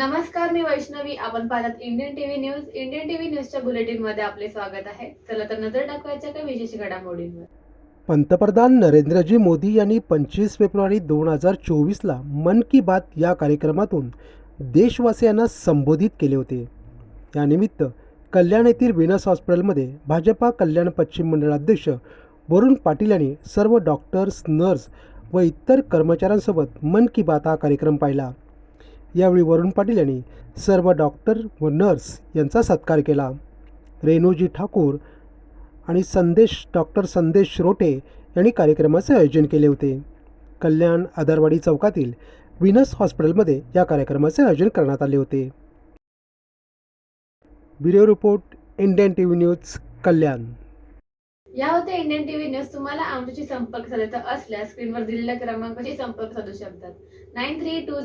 नमस्कार मी वैष्णवी. आपण पाहतात Indian TV news Indian TV न्यूजच्या बुलेटिनमध्ये आपले स्वागत आहे. चला तर नजर टाकवायच्या काही विशेष घडामोडींवर. पंतप्रधान नरेंद्रजी मोदी यांनी पंचवीस फेब्रुवारी दोन हजार चोवीसला मन की बात या कार्यक्रमातून देशवासियांना संबोधित केले होते. यानिमित्त कल्याण येथील विनस हॉस्पिटलमध्ये भाजपा कल्याण पश्चिम मंडळ अध्यक्ष वरुण पाटील यांनी सर्व डॉक्टर्स नर्स व इतर कर्मचाऱ्यांसोबत मन की बात हा कार्यक्रम पाहिला. यावेळी वरुण पाटील यांनी सर्व डॉक्टर व नर्स यांचा सत्कार केला. रेणूजी ठाकूर आणि संदेश डॉक्टर संदेश रोटे यांनी कार्यक्रमाचे आयोजन केले होते. कल्याण आदरवाडी चौकातील विनस हॉस्पिटलमध्ये या कार्यक्रमाचे आयोजन करण्यात आले होते. Bureau report Indian TV news Kalyan. या होत्या इंडियन टीव्ही न्यूज. तुम्हाला आमच्याशी संपर्क साधायचा असल्यास स्क्रीनवर दिलेल्या क्रमांकाशी संपर्क साधू शकतात. Nine three to